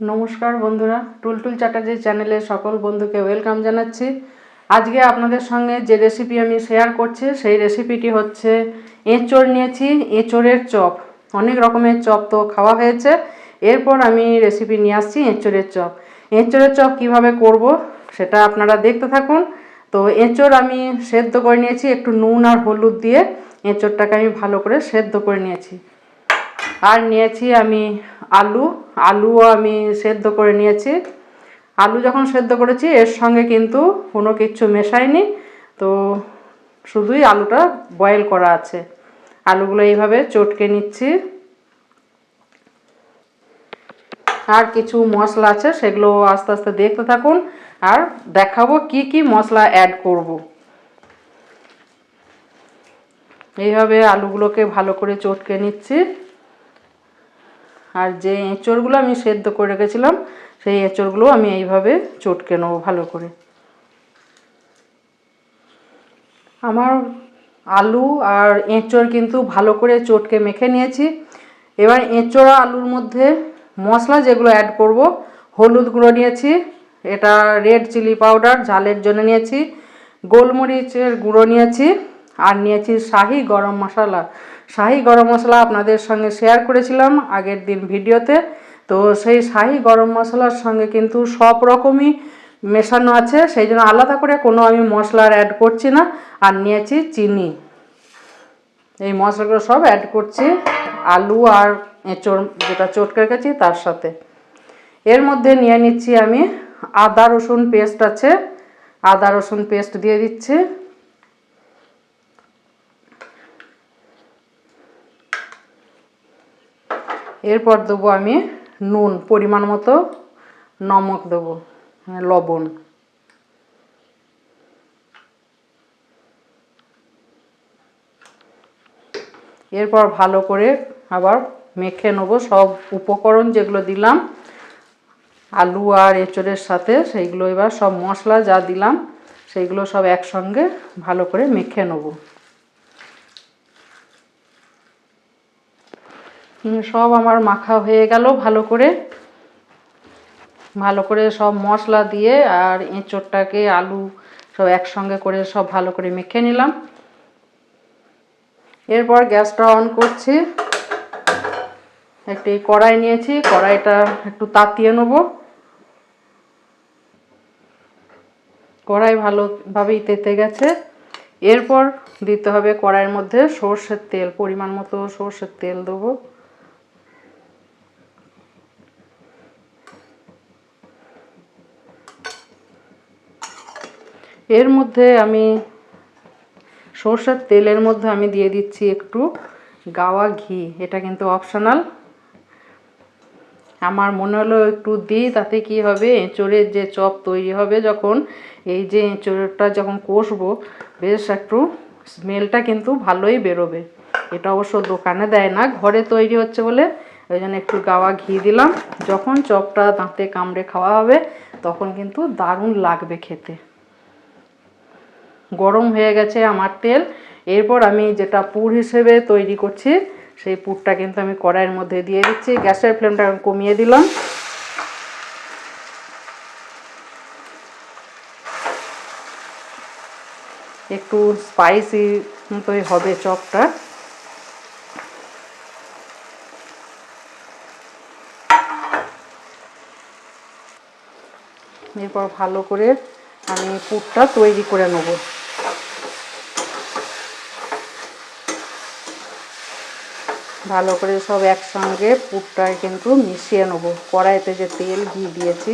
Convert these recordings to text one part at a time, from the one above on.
নমস্কার বন্ধুরা, টুলটুল চ্যাটার্জি চ্যানেলে সকল বন্ধুকে ওয়েলকাম জানাচ্ছি। আজকে আপনাদের সঙ্গে যে রেসিপি আমি শেয়ার করছি, সেই রেসিপিটি হচ্ছে এঁচড় নিয়েছি, এঁচড়ের চপ। অনেক রকমের চপ তো খাওয়া হয়েছে। এরপর আমি রেসিপি নিয়ে আসছি এঁচড়ের চপ। এঁচড়ের চপ কীভাবে করব সেটা আপনারা দেখতে থাকুন। তো এঁচড় আমি সেদ্ধ করে নিয়েছি, একটু নুন আর হলুদ দিয়ে। এঁচড়টাকে আমি ভালো করে সেদ্ধ করে নিয়েছি। আর নিয়েছি আমি আলু। আলুও আমি সেদ্ধ করে নিয়েছি। আলু যখন সেদ্ধ করেছি, এর সঙ্গে কিন্তু কোনো কিচ্ছু মেশাইনি তো শুধুই আলুটা বয়েল করা আছে। আলুগুলো এইভাবে চটকে নিচ্ছি। আর কিছু মশলা আছে, সেগুলো আস্তে আস্তে দেখতে থাকুন। আর দেখাবো কি কি মশলা অ্যাড করব। এইভাবে আলুগুলোকে ভালো করে চটকে নিচ্ছি। আর যে এঁচড়গুলো আমি সেদ্ধ করে রেখেছিলাম, সেই এঁচড়গুলো আমি এইভাবে চটকে নেব ভালো করে। আমার আলু আর এঁচড় কিন্তু ভালো করে চটকে মেখে নিয়েছি। এবার এঁচড়া আলুর মধ্যে মশলা যেগুলো অ্যাড করব, হলুদ গুঁড়ো নিয়েছি, এটা রেড চিলি পাউডার ঝালের জন্য নিয়েছি, গোলমরিচের গুঁড়ো নিয়েছি, আর নিয়েছি শাহি গরম মশলা। শাহি গরম মশলা আপনাদের সঙ্গে শেয়ার করেছিলাম আগের দিন ভিডিওতে। তো সেই শাহি গরম মশলার সঙ্গে কিন্তু সব রকমই মেশানো আছে, সেই জন্য আলাদা করে কোনো আমি মশলা আর অ্যাড করছি না। আর নিয়েছি চিনি। এই মশলাগুলো সব অ্যাড করছি, আলু আর এঁচড় যেটা চটকে রেখেছি তার সাথে। এর মধ্যে নিয়ে নিচ্ছি আমি আদা রসুন পেস্ট আছে, আদা রসুন পেস্ট দিয়ে দিচ্ছি। এরপর দেবো আমি নুন পরিমাণ মতো নমক দেবো হ্যাঁ, লবণ। এরপর ভালো করে আবার মেখে নেব সব উপকরণ যেগুলো দিলাম আলু আর এঁচড়ের সাথে সেইগুলো এবার সব মশলা যা দিলাম সেইগুলো সব একসঙ্গে ভালো করে মেখে নেব। সব আমার মাখা হয়ে গেল ভালো করে। ভালো করে সব মশলা দিয়ে আর এঁচোড়টাকে, আলু সব একসঙ্গে করে সব ভালো করে মেখে নিলাম। এরপর গ্যাসটা অন করছি। একটি কড়াই নিয়েছি, কড়াইটা একটু তাতিয়ে নেব। কড়াই ভালোভাবেই তেতে গেছে। এরপর দিতে হবে কড়াইয়ের মধ্যে সর্ষের তেল, পরিমাণ মতো সর্ষের তেল দেবো। এর মধ্যে আমি সর্ষের তেলের মধ্যে আমি দিয়ে দিচ্ছি একটু গাওয়া ঘি। এটা কিন্তু অপশনাল আমার মনে হলো একটু দিই, তাতে কি হবে? এঁচড়ের যে চপ তৈরি হবে যখন, এই যে এঁচড়টা যখন কষবো, বেশ একটু স্মেলটা কিন্তু ভালোই বেরোবে। এটা অবশ্য দোকানে দেয় না, ঘরে তৈরি হচ্ছে বলে। ওই জন্য একটু গাওয়া ঘি দিলাম। যখন চপটা দাঁতে কামড়ে খাওয়া হবে, তখন কিন্তু দারুণ লাগবে খেতে। গরম হয়ে গেছে আমার তেল। এরপর আমি যেটা পুর হিসেবে তৈরি করছি, সেই পুরটা কিন্তু আমি কড়াইয়ের মধ্যে দিয়ে দিচ্ছি। গ্যাসের ফ্লেমটা কমিয়ে দিলাম। একটু স্পাইসি মতোই হবে চপটা। এরপর ভালো করে আমি পুরটা তৈরি করে নেব। ভালো করে সব একসঙ্গে পুরটায় কিন্তু মিশিয়ে নেব। কড়াইতে যে তেল ঘি দিয়েছি,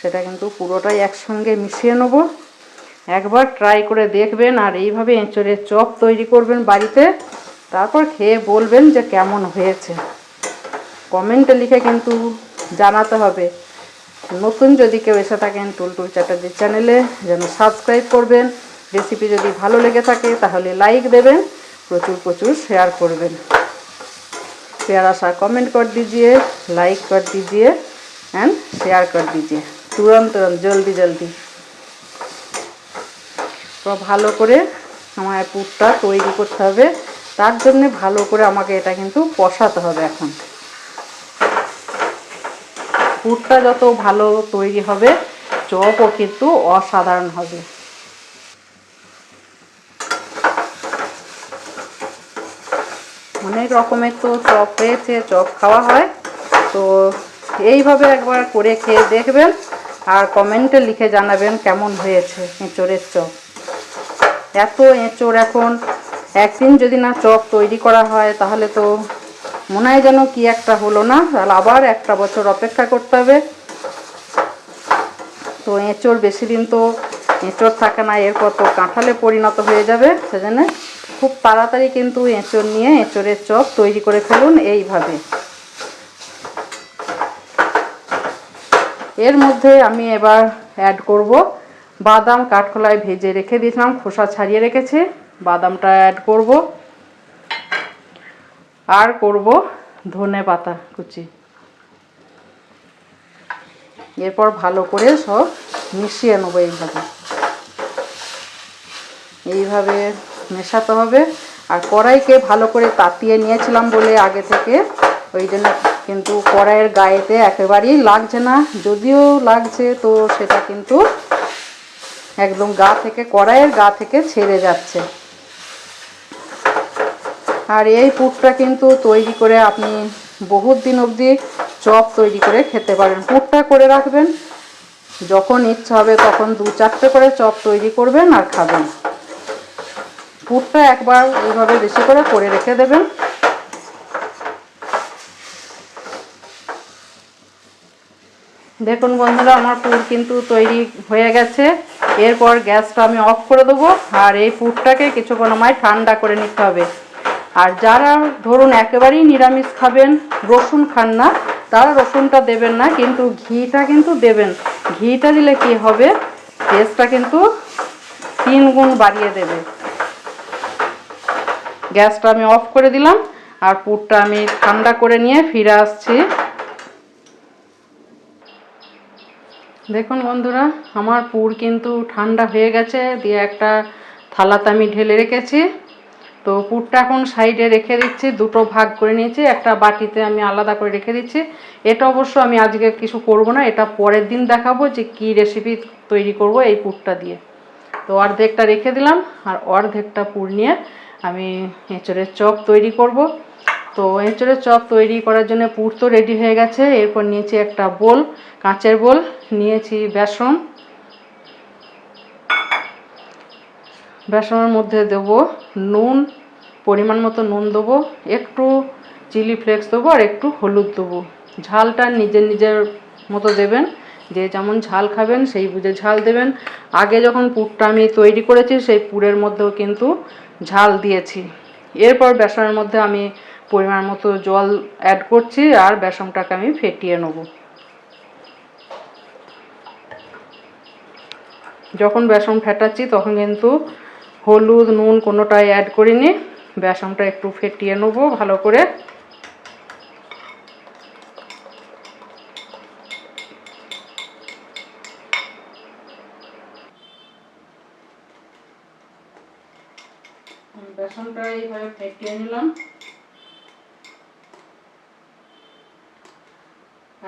সেটা কিন্তু পুরোটাই একসঙ্গে মিশিয়ে নেব। একবার ট্রাই করে দেখবেন আর এইভাবে এঁচড়ের চপ তৈরি করবেন বাড়িতে, তারপর খেয়ে বলবেন যে কেমন হয়েছে। কমেন্টে লিখে কিন্তু জানাতে হবে। নতুন যদি কেউ এসে থাকেন টুলটুল চ্যাটার্জির চ্যানেলে, যেন সাবস্ক্রাইব করবেন। রেসিপি যদি ভালো লেগে থাকে, তাহলে লাইক দেবেন, প্রচুর প্রচুর শেয়ার করবেন। प्यारा सा कमेंट कर दीजिए लाइक कर दीजिए एंड शेयर कर दीजिए तुरंत तुरंत जल्दी जल्दी তো ভালো করে আমার পুরটা তৈরি করতে হবে তার জন্য ভালো করে আমাকে এটা কিন্তু কষাতে হবে এখন পুরটা যত ভালো তৈরি হবে চপও কিন্তু অসাধারণ হবে অনেক রকমের তো চপ হয়েছে, চপ খাওয়া হয়। তো এইভাবে একবার করে খেয়ে দেখবেন আর কমেন্টে লিখে জানাবেন কেমন হয়েছে এঁচড়ের চপ। এত এঁচোড় এখন, একদিন যদি না চপ তৈরি করা হয় তাহলে তো মনে হয় যেন কি একটা হলো না, তাহলে আবার একটা বছর অপেক্ষা করতে হবে। তো এঁচোড় বেশি দিন তো এঁচড় থাকে না এরপর তো কাঁঠালে পরিণত হয়ে যাবে, সেজন্য খুব তাড়াতাড়ি কিন্তু এঁচড় নিয়ে এঁচড়ের চপ তৈরি করে ফেলুন এইভাবে। এর মধ্যে আমি এবার অ্যাড করব বাদাম কাঠকলায় ভেজে রেখে দিয়েছিলাম, খোসা ছাড়িয়ে রেখেছি, বাদামটা অ্যাড করব। আর করব ধনে পাতা কুচি। এরপর ভালো করে সব মিশিয়ে নেব এইভাবে। এইভাবে মেশাতে হবে। আর কড়াইকে ভালো করে তাতিয়ে নিয়েছিলাম বলে আগে থেকে। ওই জন্য কিন্তু কড়াইয়ের গায়েতে একেবারেই লাগছে না। যদিও লাগছে, তো সেটা কিন্তু একদম গা থেকে, কড়াইয়ের গা থেকে ছেড়ে যাচ্ছে। আর এই পুরটা কিন্তু তৈরি করে আপনি বহুত দিন অবধি চপ তৈরি করে খেতে পারেন। পুরটা করে রাখবেন। যখন ইচ্ছা হবে তখন দু চারটে করে চপ তৈরি করবেন আর খাবেন। পুরটা একবার এইভাবে বেশি করে করে রেখে দেবেন। দেখুন বন্ধুরা, আমার পুর কিন্তু তৈরি হয়ে গেছে। এরপর গ্যাসটা আমি অফ করে দেবো আর এই পুরটাকে কিছুক্ষণ আমায় ঠান্ডা করে নিতে হবে। আর যারা ধরুন একেবারেই নিরামিষ খাবেন, রসুন খান না, তারা রসুনটা দেবেন না, কিন্তু ঘিটা কিন্তু দেবেন। ঘিটা দিলে কি হবে? টেস্টটা কিন্তু তিন গুণ বাড়িয়ে দেবে। গ্যাসটা আমি অফ করে দিলাম আর পুরটা আমি ঠান্ডা করে নিয়ে ফিরে আসছি। দেখুন বন্ধুরা, আমার পুর কিন্তু ঠান্ডা হয়ে গেছে, দিয়ে একটা থালাতে আমি ঢেলে রেখেছি। তো পুরটা এখন সাইডে রেখে দিচ্ছি, দুটো ভাগ করে নিয়েছি, একটা বাটিতে আমি আলাদা করে রেখে দিচ্ছি। এটা অবশ্য আমি আজকে কিছু করব না, এটা পরের দিন দেখাবো যে কি রেসিপি তৈরি করব এই পুরটা দিয়ে। তো অর্ধেকটা রেখে দিলাম, আর অর্ধেকটা পুর নিয়ে আমি এঁচড়ের চপ তৈরি করব। তো এঁচড়ের চপ তৈরি করার জন্য পুর তো রেডি হয়ে গেছে। এরপর নিয়েছি একটা বোল, কাঁচের বোল, নিয়েছি বেসন। বেসনের মধ্যে দেব নুন, পরিমাণ মতো নুন দেবো, একটু চিলি ফ্লেক্স দেবো আর একটু হলুদ দেবো। ঝালটা নিজের নিজের মতো দেবেন। যে যেমন ঝাল খাবেন সেই বুঝে ঝাল দেবেন। আগে যখন পুরটা আমি তৈরি করেছি সেই পুরের মধ্যেও কিন্তু ঝাল দিয়েছি। এরপর বেসনের মধ্যে আমি পরিমাণ মতো জল অ্যাড করছি আর বেসনটাকে আমি ফেটিয়ে নেব। যখন বেসন ফেটাচ্ছি তখন কিন্তু হলুদ, নুন কোনোটাই অ্যাড করিনি। বেসনটা একটু ফেটিয়ে নেব ভালো করে। বেসনটা এইভাবে ফেটিয়ে নিলাম।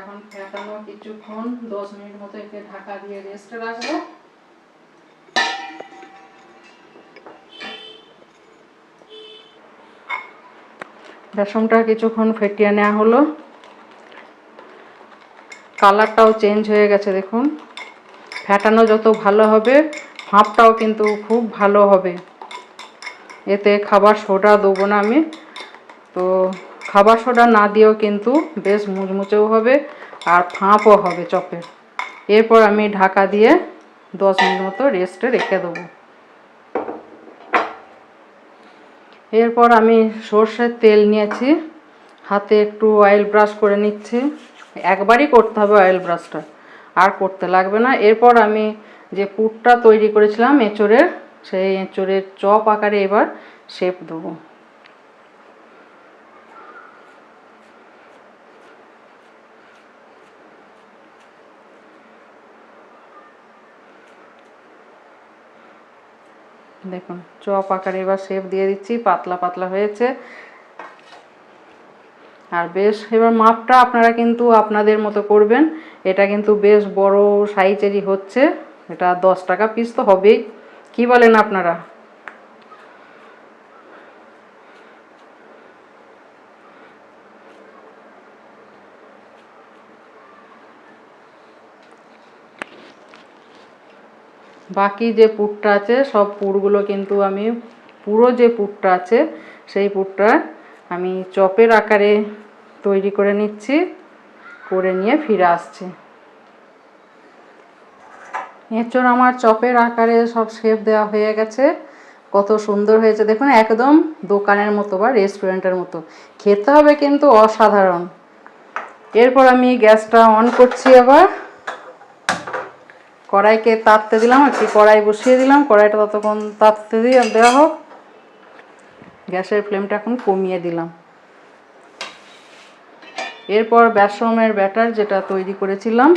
এখন ফেটানো কিছুক্ষণ, দশ মিনিট মতো একে ঢাকা দিয়ে রেস্টে রাখব। বেসনটা কিছুক্ষণ ফেটিয়ে নেওয়া হলো। কালারটাও চেঞ্জ হয়ে গেছে, দেখুন। ফেটানো যত ভালো হবে ভাপটাও কিন্তু খুব ভালো হবে। এতে খাবার সোডা দেবো না আমি। তো খাবার সোডা না দিয়েও কিন্তু বেশ মুচমুচেও হবে আর ফাঁপও হবে চপে। এরপর আমি ঢাকা দিয়ে দশ মিনিট মতো রেস্টে রেখে দেবো। এরপর আমি সর্ষের তেল নিয়েছি, হাতে একটু অয়েল ব্রাশ করে নিচ্ছি। একবারই করতে হবে অয়েল ব্রাশটা আর করতে লাগবে না। এরপর আমি যে পুরটা তৈরি করেছিলাম এঁচড়ের সেই এঁচড়ের চপ আকারে এবার শেপ দেবো। দেখুন, চপ আকারে এবার শেপ দিয়ে দিচ্ছি, পাতলা পাতলা হয়েছে। আর বেশ, এবার মাপটা আপনারা কিন্তু আপনাদের মতো করবেন। এটা কিন্তু বেশ বড় সাইজেরই হচ্ছে। এটা দশ টাকা পিস তো হবেই। কি বলেন আপনারা? বাকি যে পুরটা আছে, সব পুরগুলো কিন্তু আমি, পুরো যে পুরটা আছে, সেই পুরটা আমি চপের আকারে তৈরি করে নিচ্ছি, করে নিয়ে ফিরে আসছি। এঁচড় আমার চপের আকারে সব শেপ দেওয়া হয়ে গেছে। কত সুন্দর হয়েছে। দেখুন, একদম দোকানের মতো বা রেস্টুরেন্টের মতো। খেতে হবে কিন্তু অসাধারণ। এরপর আমি গ্যাসটা অন করছি আবার। কড়াইকে তাপতে দিলাম, একটি কড়াই বসিয়ে দিলাম। কড়াইটা ততক্ষণ তাপতে দিয়ে দেওয়া হোক। গ্যাসের ফ্লেমটা এখন কমিয়ে দিলাম। এরপর বেসমের ব্যাটার যেটা তৈরি করেছিলাম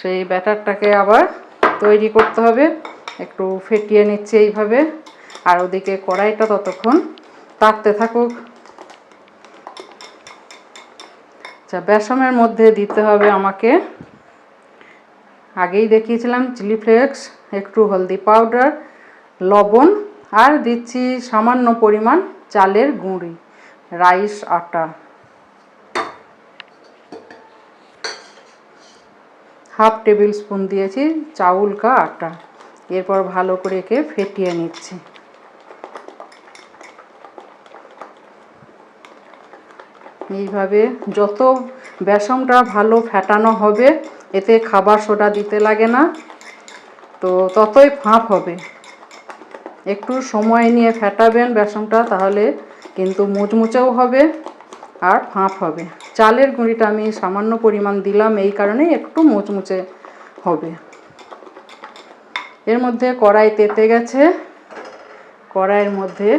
সেই ব্যাটারটাকে আবার তৈরি করতে হবে। একটু ফেটিয়ে নিচ্ছে এইভাবে। আর ওদিকে কড়াইটা ততক্ষণ তাপতে থাকুক। আচ্ছা বেসমের মধ্যে দিতে হবে আমাকে। আগেই দেখিয়েছিলাম চিলি ফ্লেক্স, একটু হলদি পাউডার, লবণ, আর দিচ্ছি সামান্য পরিমাণ চালের গুঁড়ি, রাইস আটা। হাফ টেবিল স্পুন দিয়েছি, চাউল কা আটা। এরপর ভালো করে একে ফেটিয়ে নিচ্ছি। এইভাবে যত বেসনটা ভালো ফেটানো হবে, এতে খাবার সোডা দিতে লাগে না, তো ততই ফাঁপ হবে। একটু সময় নিয়ে ফেটাবেন বেসনটা, তাহলে কিন্তু মুচমুচেও হবে আর ফাঁপ হবে। চালের গুঁড়িটা আমি সামান্য পরিমাণ দিলাম, এই কারণে একটু মুচমুচে হবে। এর মধ্যে কড়াই তেতে গেছে। কড়াইয়ের মধ্যে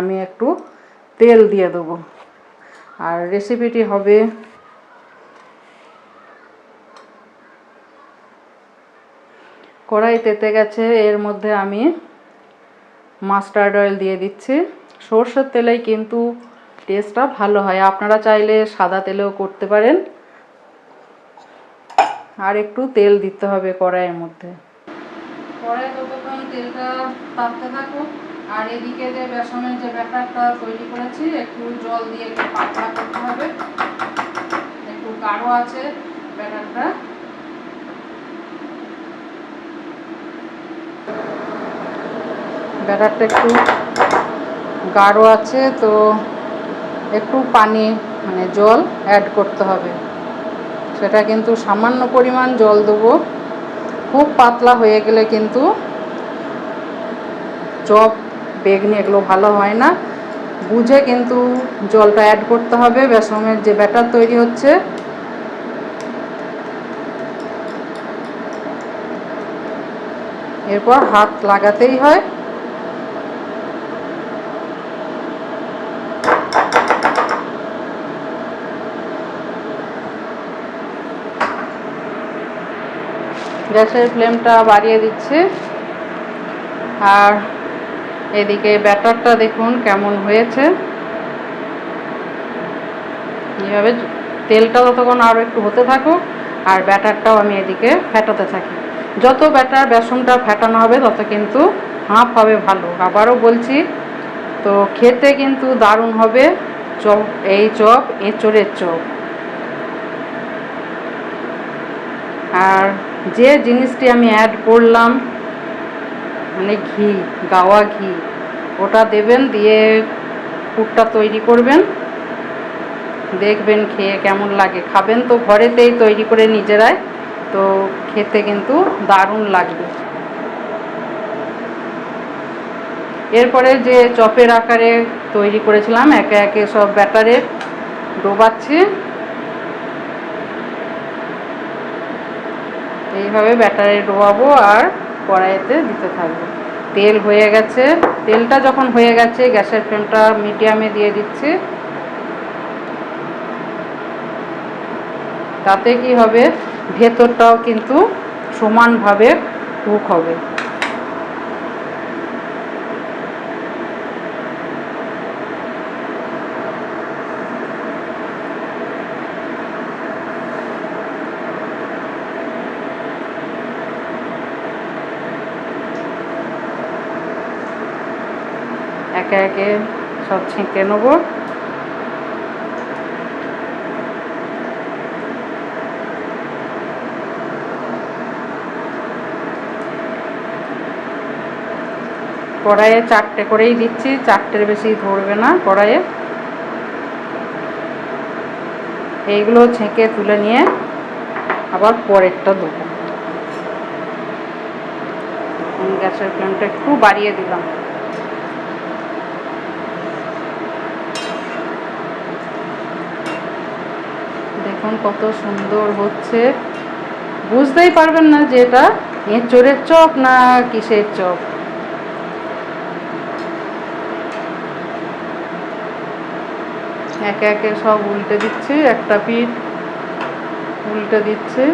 আমি একটু তেল দিয়ে দেবো। আর রেসিপিটি হবে কড়াই তেতে গেছে, এর মধ্যে আমি মাস্টার্ড অয়েল দিয়ে দিচ্ছি। সর্ষের তেলেই কিন্তু টেস্টটা ভালো হয়। আপনারা চাইলে সাদা তেলেও করতে পারেন। আর একটু তেল দিতে হবে কড়াইয়ের মধ্যে। তেলটা থাকুক, আর এদিকে যে যে ব্যাটারটা তৈরি করেছি, একটু জল দিয়ে একটু করতে হবে। একটু গাঢ় আছে ব্যাটারটা। ব্যাটারটা একটু গাঢ় আছে, তো একটু পানি মানে জল অ্যাড করতে হবে। সেটা কিন্তু সামান্য পরিমাণ জল দেবো। খুব পাতলা হয়ে গেলে কিন্তু চপ, বেগনি এগুলো ভালো হয় না। বুঝে কিন্তু জলটা অ্যাড করতে হবে। বেসমের যে ব্যাটার তৈরি হচ্ছে, এরপর হাত লাগাতেই হয়। গ্যাসের ফ্লেমটা বাড়িয়ে দিচ্ছি। আর এদিকে ব্যাটারটা দেখুন কেমন হয়েছে। এইভাবে তেলটা ততক্ষণ আরও একটু হতে থাকুক, আর ব্যাটারটাও আমি এদিকে ফেটাতে থাকি। যত ব্যাটার বেসনটা ফেটানো হবে, তত কিন্তু হাঁপ হবে ভালো। আবারও বলছি, তো খেতে কিন্তু দারুণ হবে চপ, এই চপ, এঁচড়ের চপ। আর যে জিনিসটি আমি অ্যাড করলাম মানে ঘি, গাওয়া ঘি, ওটা দেবেন, দিয়ে পুরটা তৈরি করবেন। দেখবেন খেয়ে কেমন লাগে। খাবেন তো ঘরেতেই তৈরি করে নিজেরাই, তো খেতে কিন্তু দারুণ লাগবে। এরপরে যে চপের আকারে তৈরি করেছিলাম, একে একে সব ব্যাটারে ডোবাচ্ছি। এইভাবে ব্যাটারে ডোবাবো আর কড়াইতে দিতে থাকব। তেল হয়ে গেছে। তেলটা যখন হয়ে গেছে, গ্যাসের ফ্লেমটা মিডিয়ামে দিয়ে দিচ্ছি। তাতে কি হবে? ভেতরটাও কিন্তু সমানভাবে কুক হবে। একে একে সব ছেঁকে নেব। কড়াইয়ে চারটে করেই দিচ্ছি, চারটের বেশি ধরবে না কড়াইয়ে। এইগুলো ছেঁকে তুলে নিয়ে আবার পরেরটা দেবো। গ্যাসের ফ্লেমটা একটু বাড়িয়ে দিলাম। দেখুন কত সুন্দর হচ্ছে। বুঝতেই পারবেন না যে এটা এঁচোড়ের চপ না কিসের চপ। একে একে সব উল্টে দিচ্ছি, একটা পিঠ উল্টে দিচ্ছি।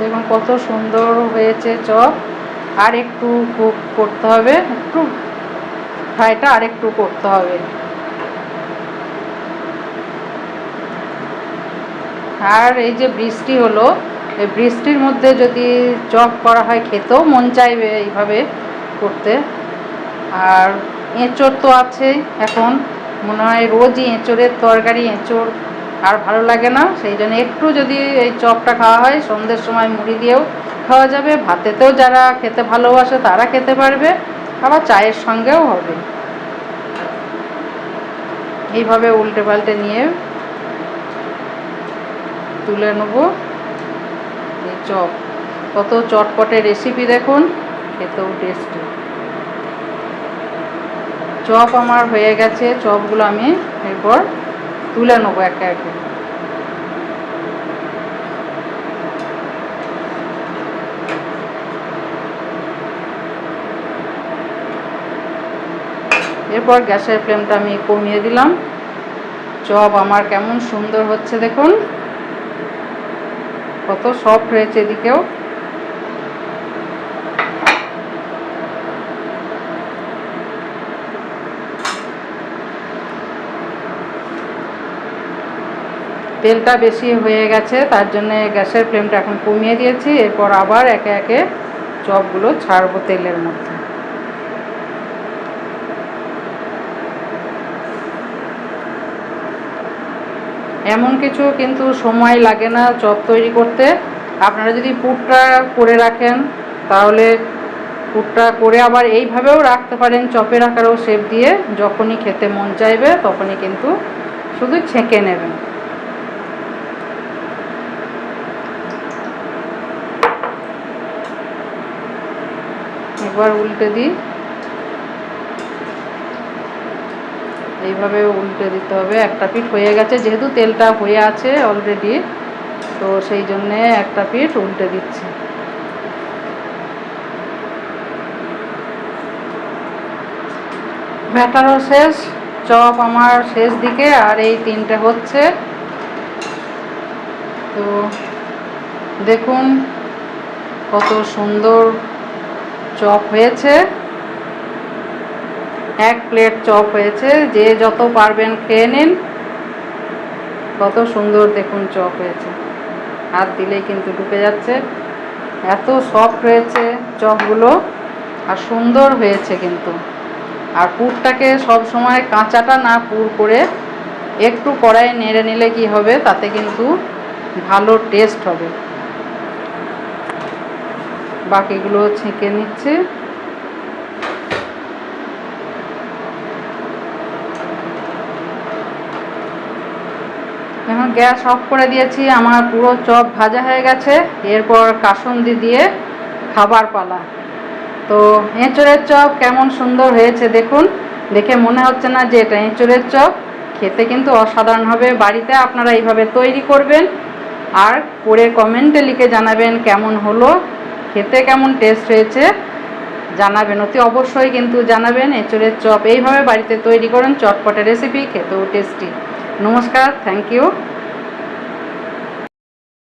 দেখুন কত সুন্দর হয়েছে চপ। আর একটু কুক করতে হবে, একটু ফ্রাইটা আর একটু করতে হবে। আর এই যে বৃষ্টি হলো, এই বৃষ্টির মধ্যে যদি চপ করা হয় খেতেও মন চাইবে এইভাবে করতে। আর এঁচড় তো আছেই এখন, মনে হয় রোজই এঁচড়ের তরকারি, এঁচড় আর ভালো লাগে না, সেই জন্য একটু যদি এই চপটা খাওয়া হয়, সন্ধ্যের সময় মুড়ি দিয়েও খাওয়া যাবে, ভাতেতেও যারা খেতে ভালোবাসে তারা খেতে পারবে, আবার চায়ের সঙ্গেও হবে। এইভাবে উল্টে পাল্টে নিয়ে তুলে নেব। এই চপ, কত চটপটে রেসিপি দেখুন, খেতেও টেস্টি চপ আমার হয়ে গেছে, চপগুলো আমি এরপর তুলে নেব একে একে। এরপর গ্যাসের ফ্লেমটা আমি কমিয়ে দিলাম। চপ আমার কেমন সুন্দর হচ্ছে দেখুন। কত সফট হয়েছে এদিকেও। তেলটা বেশি হয়ে গেছে, তার জন্য গ্যাসের ফ্লেমটা এখন কমিয়ে দিয়েছি। এরপর আবার একে একে চপগুলো ছাড়বো তেলের মধ্যে। এমন কিছু কিন্তু সময় লাগে না চপ তৈরি করতে। আপনারা যদি পুরটা করে রাখেন, তাহলে পুরটা করে আবার এইভাবেও রাখতে পারেন চপের আকারেও শেপ দিয়ে। যখনই খেতে মন চাইবে, তখনই কিন্তু শুধু ছেঁকে নেবেন। একবার উল্টে দিই। এইভাবে উল্টে দিতে হবে। একটা পিঠ হয়ে গেছে, যেহেতু তেলটা হয়ে আছে অলরেডি তো সেই জন্যে একটা পিঠ উল্টে দিচ্ছি। ব্যাটারও শেষ, চপ আমার শেষ দিকে, আর এই তিনটে হচ্ছে। তো দেখুন, কত সুন্দর চপ হয়েছে। এক প্লেট চপ হয়েছে। যে যত পারবেন খেয়ে নিন। কত সুন্দর দেখুন চপ হয়েছে। হাত দিলেই কিন্তু ঢুকে যাচ্ছে। এত সফট হয়েছে চপগুলো। আর সুন্দর হয়েছে কিন্তু। আর পুরটাকে সব সময় কাঁচাটা না পুর করে একটু কড়াই নেড়ে নিলে কি হবে? তাতে কিন্তু ভালো টেস্ট হবে। বাকিগুলো ছেঁকে নিচ্ছে। এখন গ্যাস অফ করে দিয়েছি, আমার পুরো চপ ভাজা হয়ে গেছে। এরপর কাসুন্দি দিয়ে খাবার পালা। তো এঁচড়ের চপ কেমন সুন্দর হয়েছে দেখুন। দেখে মনে হচ্ছে না যে এটা এঁচড়ের চপ। খেতে কিন্তু অসাধারণ হবে। বাড়িতে আপনারা এইভাবে তৈরি করবেন। আর করে কমেন্টে লিখে জানাবেন কেমন হলো। খেতে কেমন টেস্ট হয়েছে জানাবেন। অতি অবশ্যই কিন্তু জানাবেন এঁচড়ের চপ। এইভাবে বাড়িতে তৈরি করুন চটপটে রেসিপি খেতেও টেস্টি নমস্কার থ্যাংক ইউ